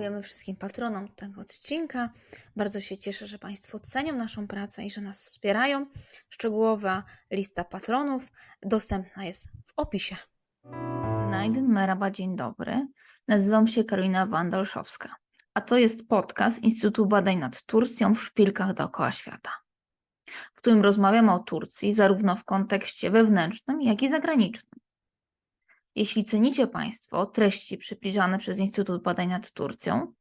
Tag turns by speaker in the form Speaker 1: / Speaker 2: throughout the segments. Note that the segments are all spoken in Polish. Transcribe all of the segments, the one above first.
Speaker 1: Dziękujemy wszystkim patronom tego odcinka. Bardzo się cieszę, że Państwo cenią naszą pracę i że nas wspierają. Szczegółowa lista patronów dostępna jest w opisie. Gnajdyn Meraba, dzień dobry. Nazywam się Karolina Wandalszowska, a to jest podcast Instytutu Badań nad Turcją w szpilkach dookoła świata, w którym rozmawiamy o Turcji zarówno w kontekście wewnętrznym, jak i zagranicznym. Jeśli cenicie Państwo treści przybliżane przez Instytut Badań nad Turcją,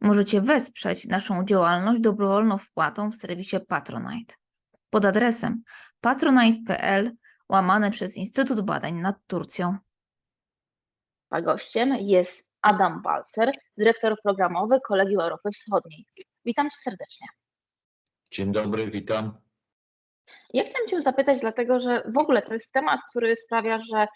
Speaker 1: możecie wesprzeć naszą działalność dobrowolną wpłatą w serwisie Patronite pod adresem patronite.pl łamane przez Instytut Badań nad Turcją.
Speaker 2: A gościem jest Adam Balcer, dyrektor programowy Kolegium Europy Wschodniej. Witam Cię serdecznie.
Speaker 3: Dzień dobry, witam.
Speaker 2: Ja chciałam Cię zapytać, dlatego że w ogóle to jest temat, który sprawia, że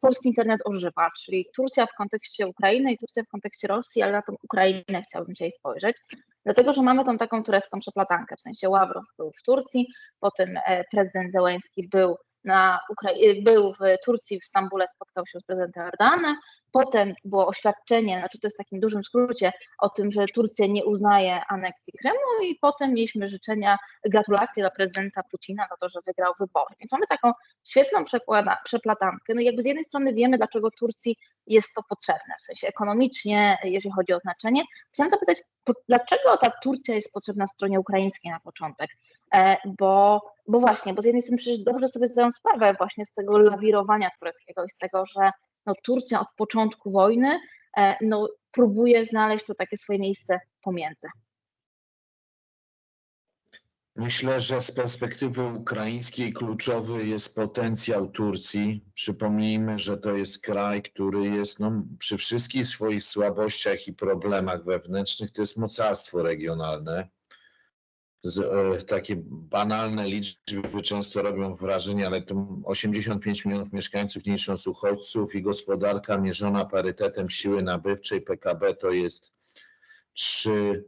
Speaker 2: polski internet ożywa, czyli Turcja w kontekście Ukrainy i Turcja w kontekście Rosji, ale na tą Ukrainę chciałabym dzisiaj spojrzeć, dlatego że mamy tą taką turecką przeplatankę, w sensie Ławrow był w Turcji, potem e, prezydent Zełenski był na Ukrai- był w Turcji, w Stambule, spotkał się z prezydentem Erdoganem. Potem było oświadczenie, znaczy to jest w takim dużym skrócie, o tym, że Turcja nie uznaje aneksji Kremu i potem mieliśmy życzenia, gratulacje dla prezydenta Putina za to, że wygrał wybory. Więc mamy taką świetną przekłada, przeplatankę. No jakby z jednej strony wiemy, dlaczego Turcji jest to potrzebne, w sensie ekonomicznie, jeżeli chodzi o znaczenie. Chciałam zapytać, dlaczego ta Turcja jest potrzebna stronie ukraińskiej na początek? E, bo, bo właśnie, bo z jednej strony przecież dobrze sobie zdają sprawę właśnie z tego lawirowania tureckiego i z tego, że no, Turcja od początku wojny e, no, próbuje znaleźć to takie swoje miejsce pomiędzy.
Speaker 3: Myślę, że z perspektywy ukraińskiej kluczowy jest potencjał Turcji. Przypomnijmy, że to jest kraj, który jest no, przy wszystkich swoich słabościach i problemach wewnętrznych, to jest mocarstwo regionalne. Z, e, takie banalne liczby często robią wrażenie, ale to 85 milionów mieszkańców, nie uchodźców i gospodarka mierzona parytetem siły nabywczej PKB to jest 3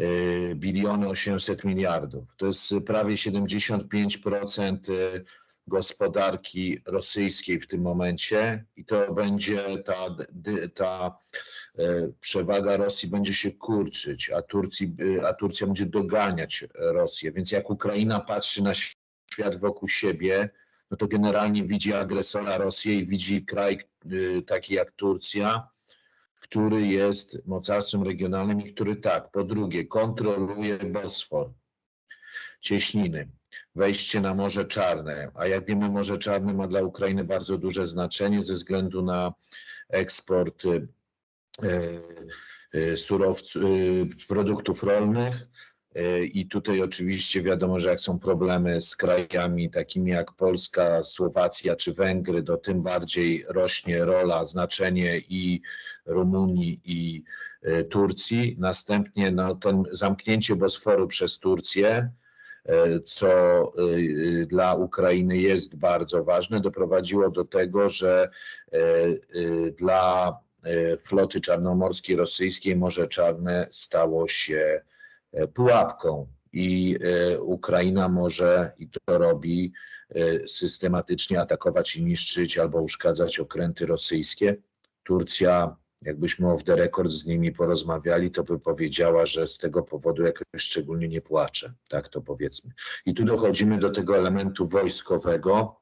Speaker 3: y, biliony 800 miliardów. To jest prawie 75% y, gospodarki rosyjskiej w tym momencie i to będzie ta, ta przewaga Rosji będzie się kurczyć, a, Turcji, y, a Turcja będzie doganiać Rosję. Więc jak Ukraina patrzy na świat wokół siebie, no to generalnie widzi agresora Rosję i widzi kraj y, taki jak Turcja, który jest mocarstwem regionalnym i który tak, po drugie, kontroluje Bosfor, cieśniny, wejście na Morze Czarne, a jak wiemy, Morze Czarne ma dla Ukrainy bardzo duże znaczenie ze względu na eksport surowców, y, produktów rolnych. I tutaj oczywiście wiadomo, że jak są problemy z krajami takimi jak Polska, Słowacja czy Węgry, to tym bardziej rośnie rola, znaczenie i Rumunii i Turcji. Następnie no, to zamknięcie Bosforu przez Turcję, co dla Ukrainy jest bardzo ważne, doprowadziło do tego, że dla floty czarnomorskiej rosyjskiej Morze Czarne stało się e, pułapką i e, Ukraina może, i to robi, e, systematycznie atakować i niszczyć albo uszkadzać okręty rosyjskie. Turcja, jakbyśmy off the record z nimi porozmawiali, to by powiedziała, że z tego powodu jakoś szczególnie nie płacze. Tak to powiedzmy. I tu dochodzimy do tego elementu wojskowego,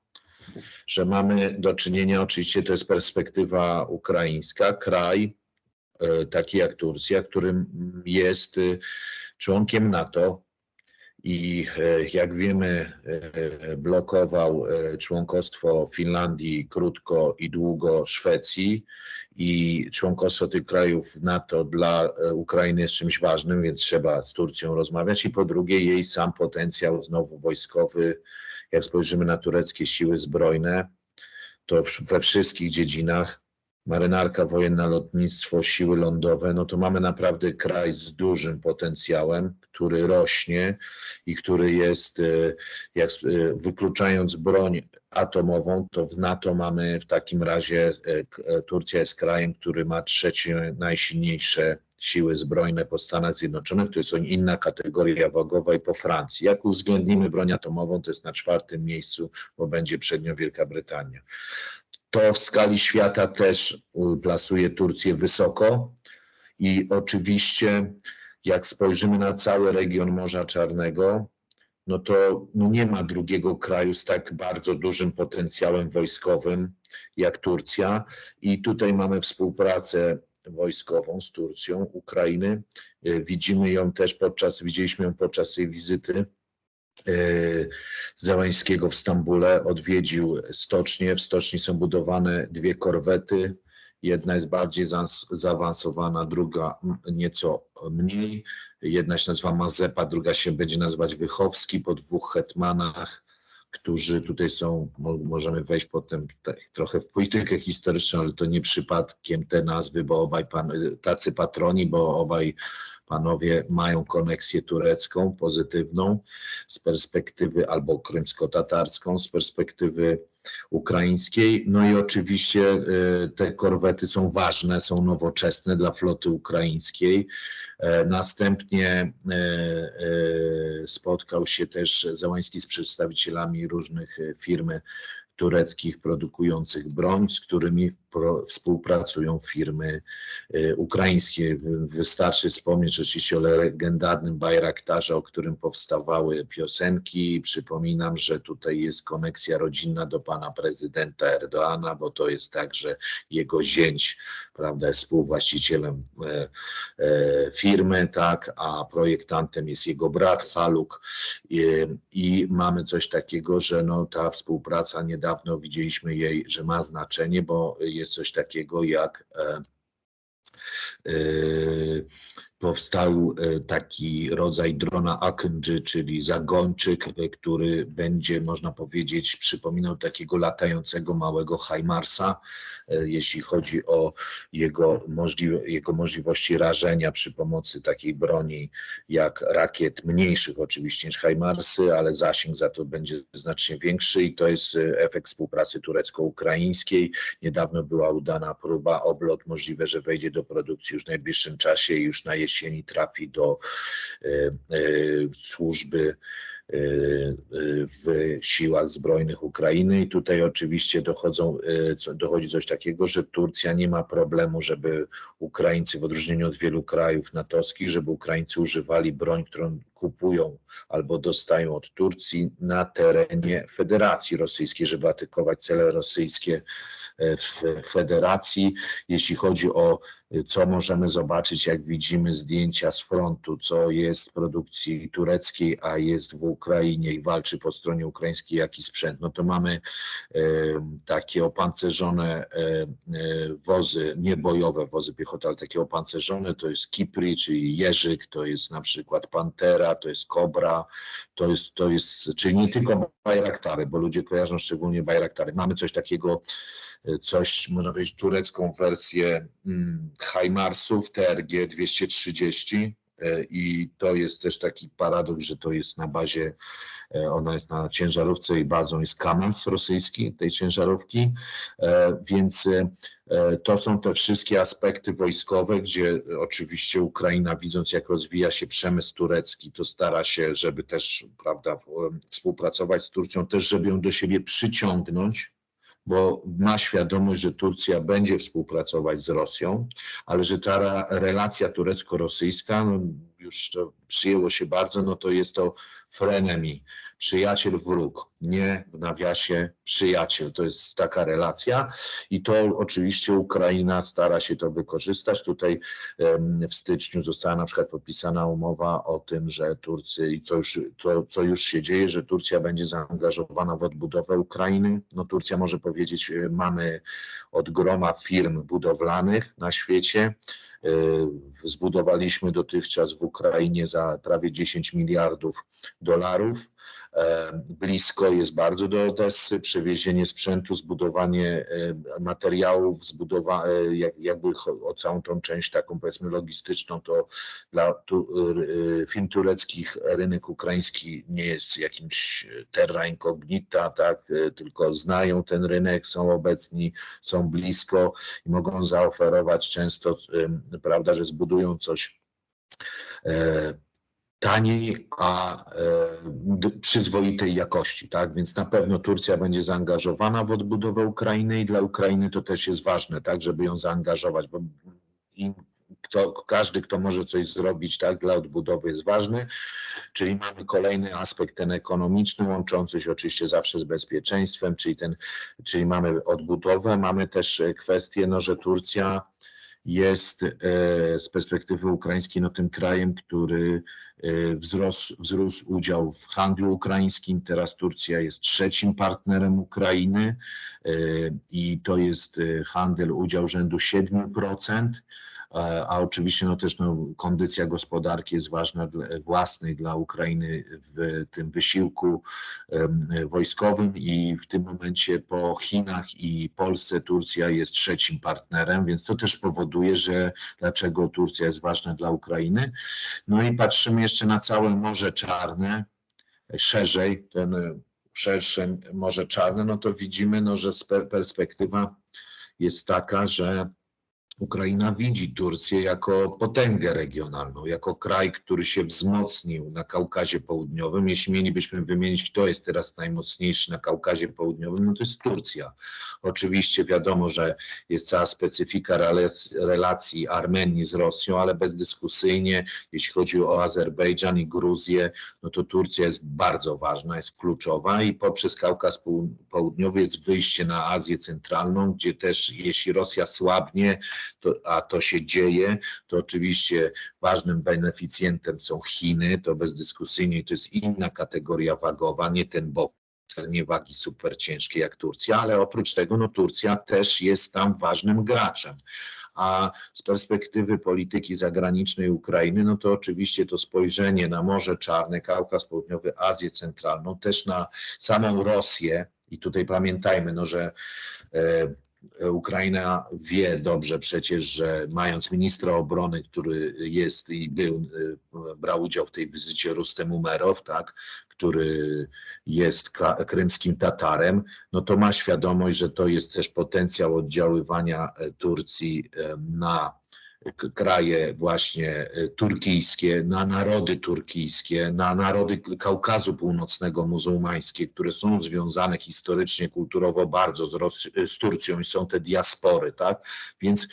Speaker 3: że mamy do czynienia, oczywiście to jest perspektywa ukraińska, kraj e, taki jak Turcja, którym jest y, członkiem NATO i e, jak wiemy e, blokował e, członkostwo Finlandii krótko i długo Szwecji i członkostwo tych krajów w NATO dla e, Ukrainy jest czymś ważnym, więc trzeba z Turcją rozmawiać i po drugie jej sam potencjał znowu wojskowy, jak spojrzymy na tureckie siły zbrojne, to we wszystkich dziedzinach marynarka wojenna, lotnictwo, siły lądowe, no to mamy naprawdę kraj z dużym potencjałem, który rośnie i który jest, e, jak, e, wykluczając broń atomową, to w NATO mamy w takim razie, e, Turcja jest krajem, który ma trzecie najsilniejsze siły zbrojne po Stanach Zjednoczonych, to jest inna kategoria wagowa i po Francji. Jak uwzględnimy broń atomową, to jest na czwartym miejscu, bo będzie przed nią Wielka Brytania. To w skali świata też y, plasuje Turcję wysoko I oczywiście, jak spojrzymy na cały region Morza Czarnego, no to no nie ma drugiego kraju z tak bardzo dużym potencjałem wojskowym jak Turcja. I tutaj mamy współpracę wojskową z Turcją, Ukrainy. E, Widzimy ją też podczas, widzieliśmy ją podczas tej wizyty e, Zełańskiego w Stambule. Odwiedził stocznię. W stoczni są budowane dwie korwety. Jedna jest bardziej zaawansowana, druga nieco mniej. Jedna się nazywa Mazepa, druga się będzie nazywać Wychowski po dwóch hetmanach, którzy tutaj są, mo- możemy wejść potem tak, trochę w politykę historyczną, ale to nie przypadkiem te nazwy, bo obaj pan, tacy patroni, bo obaj panowie mają koneksję turecką, pozytywną z perspektywy albo krymsko-tatarską, z perspektywy ukraińskiej. No i oczywiście y, te korwety są ważne, są nowoczesne dla floty ukraińskiej. E, Następnie e, e, spotkał się też Załański z przedstawicielami różnych e, firm tureckich produkujących broń, z którymi współpracują firmy e, ukraińskie. Wystarczy wspomnieć oczywiście o legendarnym Bajraktarze, o którym powstawały piosenki. Przypominam, że tutaj jest koneksja rodzinna do pana prezydenta Erdoana, bo to jest tak, że jego zięć prawda, jest współwłaścicielem e, e, firmy, tak, a projektantem jest jego brat Haluk i, i mamy coś takiego, że no, ta współpraca niedawno widzieliśmy jej, że ma znaczenie, bo jest coś takiego jak e, e, powstał e, taki rodzaj drona Akndży, czyli zagończyk, e, który będzie, można powiedzieć, przypominał takiego latającego małego Hajmarsa, e, jeśli chodzi o jego, możliwe, jego możliwości rażenia przy pomocy takiej broni jak rakiet mniejszych oczywiście niż Hajmarsy, ale zasięg za to będzie znacznie większy i to jest efekt współpracy turecko-ukraińskiej. Niedawno była udana próba, oblot, możliwe, że wejdzie do produkcji już w najbliższym czasie i już na jesieni trafi do e, e, służby e, w siłach zbrojnych Ukrainy. I tutaj oczywiście dochodzą, dochodzi coś takiego, że Turcja nie ma problemu, żeby Ukraińcy w odróżnieniu od wielu krajów natowskich, żeby Ukraińcy używali broń, którą kupują albo dostają od Turcji na terenie Federacji Rosyjskiej, żeby atakować cele rosyjskie w Federacji. Jeśli chodzi o e, co możemy zobaczyć, jak widzimy zdjęcia z frontu, co jest w produkcji tureckiej, a jest w Ukrainie i walczy po stronie ukraińskiej, jaki sprzęt, no to mamy e, takie opancerzone e, e, wozy, niebojowe wozy piechoty, ale takie opancerzone, to jest Kipri, czyli Jerzyk, to jest na przykład Pantera, to jest Kobra, to jest, to jest, czyli nie tylko Bajraktary, bo ludzie kojarzą szczególnie Bajraktary. Mamy coś takiego, e, coś, można powiedzieć, turecką wersję mm, Hajmarsów TRG 230 e, i to jest też taki paradoks, że to jest na bazie, e, ona jest na ciężarówce i bazą jest Kamaz rosyjski, tej ciężarówki, e, więc To są te wszystkie aspekty wojskowe, gdzie oczywiście Ukraina, widząc jak rozwija się przemysł turecki, to stara się, żeby też prawda, współpracować z Turcją, też żeby ją do siebie przyciągnąć, bo ma świadomość, że Turcja będzie współpracować z Rosją, ale że ta relacja turecko-rosyjska, no już przyjęło się bardzo, no to jest to frenemi, przyjaciel wróg, nie w nawiasie przyjaciel, to jest taka relacja. I to oczywiście Ukraina stara się to wykorzystać. Tutaj w styczniu została na przykład podpisana umowa o tym, że Turcy i co już, to, co już się dzieje, że Turcja będzie zaangażowana w odbudowę Ukrainy. No Turcja może powiedzieć, e, mamy od groma firm budowlanych na świecie. E, Zbudowaliśmy dotychczas w Ukrainie za prawie 10 miliardów dolarów. E, Blisko jest bardzo do Odessy, przewiezienie sprzętu, zbudowanie e, materiałów, zbudowa, e, jak- jakby o całą tą część taką powiedzmy logistyczną, to dla tu, firm tureckich rynek ukraiński nie jest jakimś terra incognita, tak, tylko znają ten rynek, są obecni, są blisko i mogą zaoferować często, prawda, że zbudują coś taniej, a e, przyzwoitej jakości, tak? Więc na pewno Turcja będzie zaangażowana w odbudowę Ukrainy i dla Ukrainy to też jest ważne, tak, żeby ją zaangażować, bo kto, każdy, kto może coś zrobić tak? Dla odbudowy jest ważny, czyli mamy kolejny aspekt ten ekonomiczny, łączący się oczywiście zawsze z bezpieczeństwem, czyli ten, czyli mamy odbudowę, mamy też e, kwestię, no, że Turcja jest e, z perspektywy ukraińskiej no, tym krajem, który e, wzrósł, wzrósł udział w handlu ukraińskim. Teraz Turcja jest trzecim partnerem Ukrainy e, i to jest handel, udział rzędu 7%. A a oczywiście no też no, kondycja gospodarki jest ważna dla, własnej dla Ukrainy w tym wysiłku wojskowym i w tym momencie po Chinach i Polsce Turcja jest trzecim partnerem, więc to też powoduje, że dlaczego Turcja jest ważna dla Ukrainy. No i patrzymy jeszcze na całe Morze Czarne, szerzej, ten e, szersze Morze Czarne, no to widzimy, no, że spe- perspektywa jest taka, że Ukraina widzi Turcję jako potęgę regionalną, jako kraj, który się wzmocnił na Kaukazie Południowym. Jeśli mielibyśmy wymienić, kto jest teraz najmocniejszy na Kaukazie Południowym, no to jest Turcja. Oczywiście wiadomo, że jest cała specyfika relac- relacji Armenii z Rosją, ale bezdyskusyjnie, jeśli chodzi o Azerbejdżan i Gruzję, no to Turcja jest bardzo ważna, jest kluczowa i poprzez Kaukaz Poł- Południowy jest wyjście na Azję Centralną, gdzie też jeśli Rosja słabnie, to, a to się dzieje, to oczywiście ważnym beneficjentem są Chiny, to bezdyskusyjnie to jest inna kategoria wagowa, nie ten bok nie wagi super ciężkie jak Turcja, ale oprócz tego no, Turcja też jest tam ważnym graczem. A z perspektywy polityki zagranicznej Ukrainy, no to oczywiście to spojrzenie na Morze Czarne, Kaukaz Południowy, Azję Centralną, też na samą Rosję. I tutaj pamiętajmy, no, że e, Ukraina wie dobrze przecież, że mając ministra obrony, który jest i był, e, brał udział w tej wizycie Rustem Umerow, tak, który jest krymskim Tatarem, no to ma świadomość, że to jest też potencjał oddziaływania e, Turcji e, na kraje właśnie e, turkijskie, na narody turkijskie, na narody Kaukazu Północnego muzułmańskie, które są związane historycznie, kulturowo bardzo z, z Turcją i są te diaspory, tak? Więc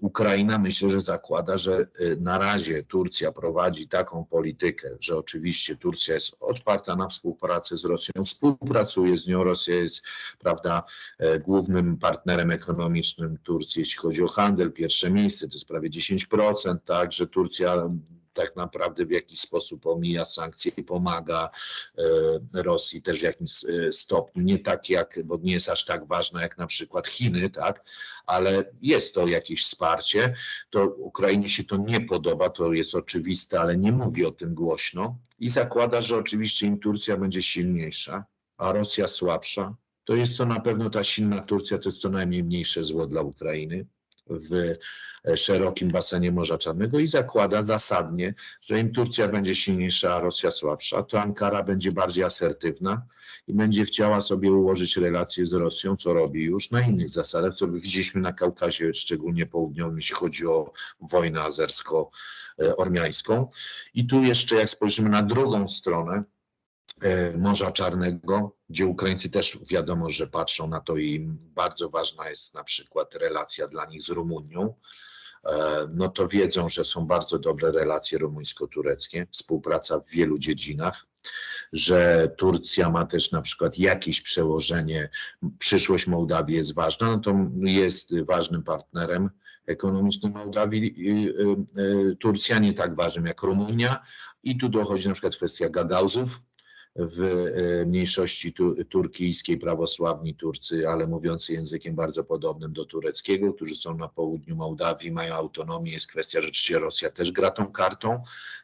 Speaker 3: Ukraina myślę, że zakłada, że y, na razie Turcja prowadzi taką politykę, że oczywiście Turcja jest otwarta na współpracę z Rosją, współpracuje z nią. Rosja jest, prawda, e, głównym partnerem ekonomicznym Turcji, jeśli chodzi o handel. Pierwsze miejsce to jest prawie 10%, tak, że Turcja tak naprawdę w jakiś sposób omija sankcje i pomaga e, Rosji też w jakimś e, stopniu. Nie tak jak, bo nie jest aż tak ważna jak na przykład Chiny, tak, ale jest to jakieś wsparcie. To Ukrainie się to nie podoba, to jest oczywiste, ale nie mówi o tym głośno i zakłada, że oczywiście im Turcja będzie silniejsza, a Rosja słabsza. To jest to na pewno ta silna Turcja, to jest co najmniej mniejsze zło dla Ukrainy w e, szerokim basenie Morza Czarnego i zakłada zasadnie, że im Turcja będzie silniejsza, a Rosja słabsza, to Ankara będzie bardziej asertywna i będzie chciała sobie ułożyć relacje z Rosją, co robi już na innych zasadach, co widzieliśmy na Kaukazie, szczególnie południowym, jeśli chodzi o wojnę azersko-ormiańską. I tu jeszcze, jak spojrzymy na drugą stronę, Morza Czarnego, gdzie Ukraińcy też wiadomo, że patrzą na to i bardzo ważna jest na przykład relacja dla nich z Rumunią, e, no to wiedzą, że są bardzo dobre relacje rumuńsko-tureckie, współpraca w wielu dziedzinach, że Turcja ma też na przykład jakieś przełożenie, przyszłość Mołdawii jest ważna, no to jest ważnym partnerem ekonomicznym Mołdawii, y, y, Turcja nie tak ważnym jak Rumunia. I tu dochodzi na przykład kwestia Gagauzów, w e, mniejszości tu, turkijskiej, prawosławni Turcy, ale mówiący językiem bardzo podobnym do tureckiego, którzy są na południu Mołdawii, mają autonomię. Jest kwestia, że rzeczywiście Rosja też gra tą kartą,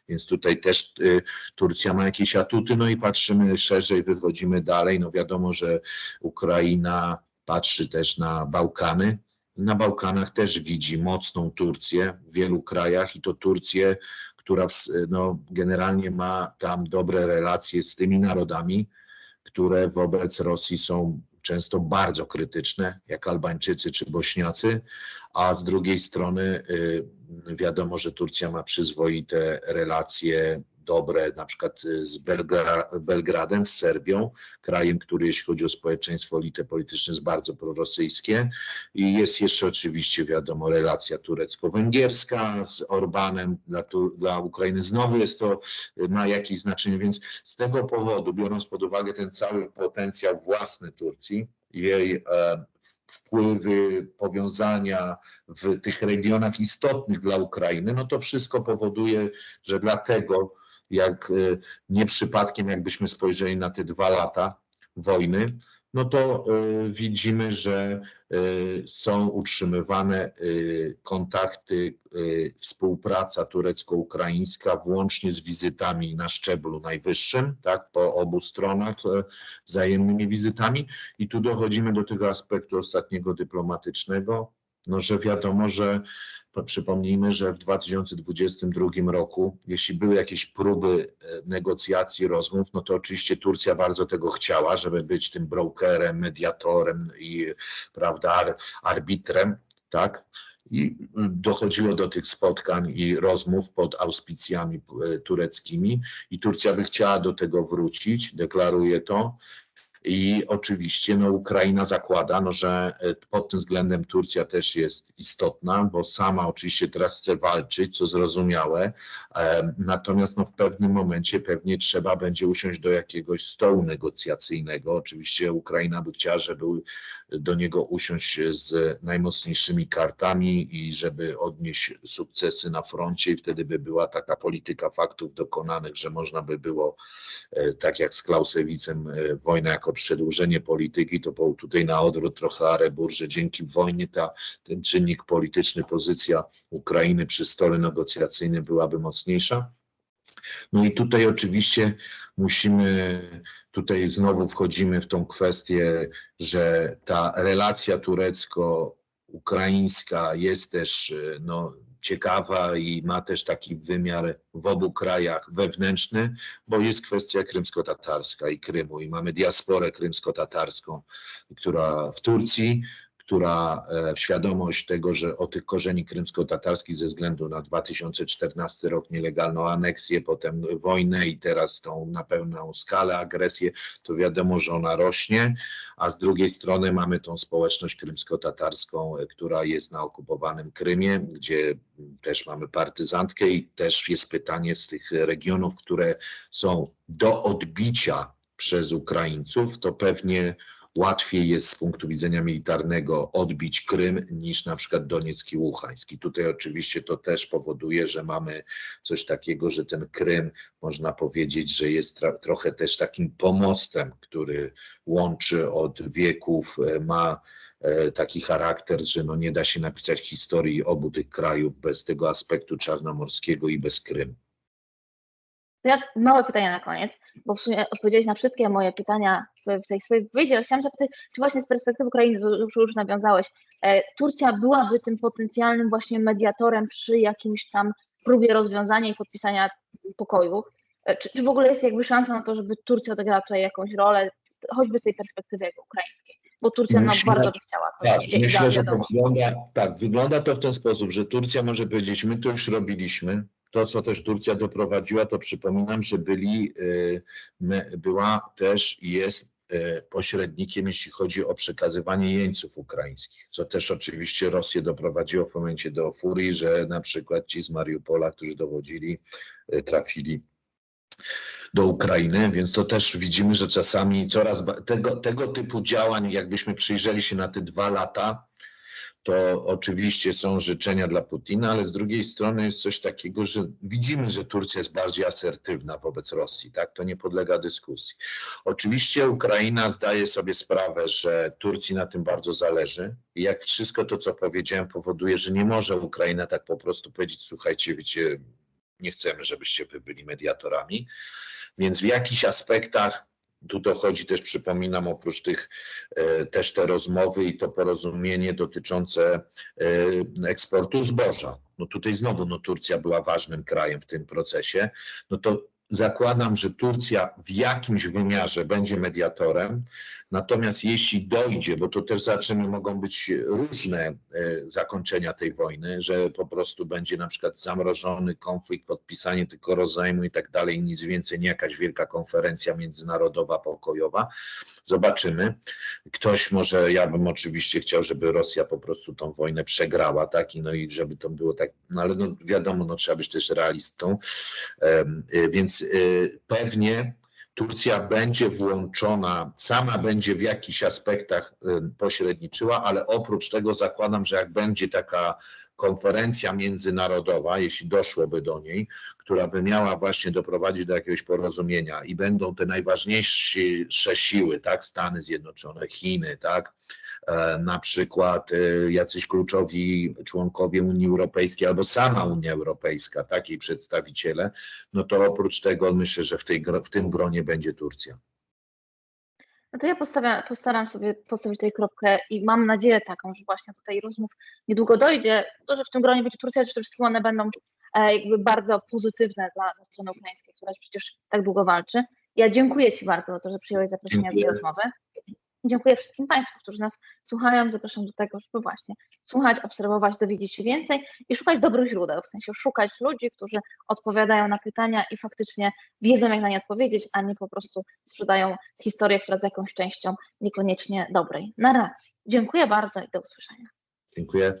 Speaker 3: więc tutaj też y, Turcja ma jakieś atuty. No i patrzymy szerzej, wychodzimy dalej. No wiadomo, że Ukraina patrzy też na Bałkany. Na Bałkanach też widzi mocną Turcję w wielu krajach i to Turcję, która no, generalnie ma tam dobre relacje z tymi narodami, które wobec Rosji są często bardzo krytyczne, jak Albańczycy czy Bośniacy, a z drugiej strony y, wiadomo, że Turcja ma przyzwoite relacje dobre, na przykład y, z Belgra, Belgradem, z Serbią, krajem, który jeśli chodzi o społeczeństwo, elitę polityczne jest bardzo prorosyjskie. I jest jeszcze oczywiście, wiadomo, relacja turecko-węgierska z Orbanem dla, dla Ukrainy. Znowu jest to, y, ma jakieś znaczenie, więc z tego powodu, biorąc pod uwagę ten cały potencjał własny Turcji, jej e, wpływy, powiązania w tych regionach istotnych dla Ukrainy, no to wszystko powoduje, że dlatego, jak e, nie przypadkiem, jakbyśmy spojrzeli na te dwa lata wojny, no to e, widzimy, że e, są utrzymywane kontakty, współpraca turecko-ukraińska, włącznie z wizytami na szczeblu najwyższym, tak, po obu stronach, wzajemnymi wizytami. I tu dochodzimy do tego aspektu ostatniego dyplomatycznego, no, że wiadomo, że przypomnijmy, że w 2022 roku, jeśli były jakieś próby e, negocjacji, rozmów, no to oczywiście Turcja bardzo tego chciała, żeby być tym brokerem, mediatorem i prawda, ar- arbitrem, tak? I dochodziło do tych spotkań i rozmów pod auspicjami e, tureckimi i Turcja by chciała do tego wrócić, deklaruje to. I oczywiście no, Ukraina zakłada, no, że e, pod tym względem Turcja też jest istotna, bo sama oczywiście teraz chce walczyć, co zrozumiałe, e, natomiast no, w pewnym momencie pewnie trzeba będzie usiąść do jakiegoś stołu negocjacyjnego. Oczywiście Ukraina by chciała, żeby do niego usiąść z najmocniejszymi kartami i żeby odnieść sukcesy na froncie i wtedy by była taka polityka faktów dokonanych, że można by było e, tak jak z Clausewicem, e, wojna jako przedłużenie polityki, to było tutaj na odwrót trochę Arebur, że dzięki wojnie ta, ten czynnik polityczny, pozycja Ukrainy przy stole negocjacyjnym byłaby mocniejsza. No i tutaj oczywiście musimy, tutaj znowu wchodzimy w tą kwestię, że ta relacja turecko-ukraińska jest też no, ciekawa i ma też taki wymiar w obu krajach wewnętrzny, bo jest kwestia krymsko-tatarska i Krymu i mamy diasporę krymsko-tatarską, która w Turcji, która e, świadomość tego, że o tych korzeni krymsko-tatarskich ze względu na 2014 rok nielegalną aneksję, potem wojnę i teraz tą na pełną skalę agresję, to wiadomo, że ona rośnie, a z drugiej strony mamy tą społeczność krymsko-tatarską, e, która jest na okupowanym Krymie, gdzie też mamy partyzantkę i też jest pytanie z tych regionów, które są do odbicia przez Ukraińców, to pewnie łatwiej jest z punktu widzenia militarnego odbić Krym niż na przykład Donieck i Łuchańsk. I tutaj oczywiście to też powoduje, że mamy coś takiego, że ten Krym można powiedzieć, że jest trochę też takim pomostem, który łączy od wieków, e, ma e, taki charakter, że no nie da się napisać historii obu tych krajów bez tego aspektu czarnomorskiego i bez Krymu.
Speaker 2: To ja małe pytanie na koniec, bo w sumie odpowiedziałeś na wszystkie moje pytania w, w tej swojej wypowiedzi, ale chciałam zapytać, czy właśnie z perspektywy Ukrainy, już, już nawiązałeś, e, Turcja byłaby tym potencjalnym właśnie mediatorem przy jakimś tam próbie rozwiązania i podpisania pokoju? E, czy, czy w ogóle jest jakby szansa na to, żeby Turcja odegrała tutaj jakąś rolę, choćby z tej perspektywy jakby ukraińskiej? Bo Turcja no,
Speaker 3: Myślę-
Speaker 2: bardzo by chciała.
Speaker 3: Tak, myślę, że to wygląda, tak, wygląda to w ten sposób, że Turcja może powiedzieć, my to już robiliśmy. To, co też Turcja doprowadziła, to przypominam, że byli, my- była też i jest y, pośrednikiem, jeśli chodzi o przekazywanie jeńców ukraińskich, co też oczywiście Rosję doprowadziło w momencie do furii, że na przykład ci z Mariupola, którzy dowodzili, y, trafili do Ukrainy, więc to też widzimy, że czasami coraz tego, tego typu działań, jakbyśmy przyjrzeli się na te dwa lata, to oczywiście są życzenia dla Putina, ale z drugiej strony jest coś takiego, że widzimy, że Turcja jest bardziej asertywna wobec Rosji, tak? To nie podlega dyskusji. Oczywiście Ukraina zdaje sobie sprawę, że Turcji na tym bardzo zależy i jak wszystko to, co powiedziałem, powoduje, że nie może Ukraina tak po prostu powiedzieć, słuchajcie, wiecie, nie chcemy, żebyście wy byli mediatorami, więc w jakichś aspektach tu dochodzi też, przypominam, oprócz tych e, też te rozmowy i to porozumienie dotyczące e, eksportu zboża. No tutaj znowu no Turcja była ważnym krajem w tym procesie. No to zakładam, że Turcja w jakimś wymiarze będzie mediatorem, Natomiast jeśli dojdzie, bo to też zaczyny mogą być różne e, zakończenia tej wojny, że po prostu będzie na przykład zamrożony konflikt, podpisanie tylko rozejmu i tak dalej, nic więcej, nie jakaś wielka konferencja międzynarodowa, pokojowa. Zobaczymy. Ktoś może, ja bym oczywiście chciał, żeby Rosja po prostu tą wojnę przegrała, tak, i no i żeby to było tak, no ale no wiadomo, no trzeba być też realistą, y, więc y, pewnie Turcja będzie włączona, sama będzie w jakichś aspektach pośredniczyła, ale oprócz tego zakładam, że jak będzie taka konferencja międzynarodowa, jeśli doszłoby do niej, która by miała właśnie doprowadzić do jakiegoś porozumienia i będą te najważniejsze siły, tak, Stany Zjednoczone, Chiny, tak, na przykład e, jacyś kluczowi członkowie Unii Europejskiej albo sama Unia Europejska, takiej przedstawiciele, no to oprócz tego myślę, że w, tej, w tym gronie będzie Turcja.
Speaker 2: No to ja postawiam, postaram sobie postawić tutaj kropkę i mam nadzieję taką, że właśnie do tej rozmów niedługo dojdzie, to, że w tym gronie będzie Turcja, że przede wszystkim one będą e, jakby bardzo pozytywne dla, dla strony ukraińskiej, która przecież tak długo walczy. Ja dziękuję Ci bardzo za to, że przyjąłeś zaproszenie do tej
Speaker 3: Dziękuję.
Speaker 2: rozmowy. Dziękuję wszystkim Państwu, którzy nas słuchają. Zapraszam do tego, żeby właśnie słuchać, obserwować, dowiedzieć się więcej i szukać dobrych źródeł, w sensie szukać ludzi, którzy odpowiadają na pytania i faktycznie wiedzą, jak na nie odpowiedzieć, a nie po prostu sprzedają historię, która z jakąś częścią niekoniecznie dobrej narracji. Dziękuję bardzo i do usłyszenia.
Speaker 3: Dziękuję.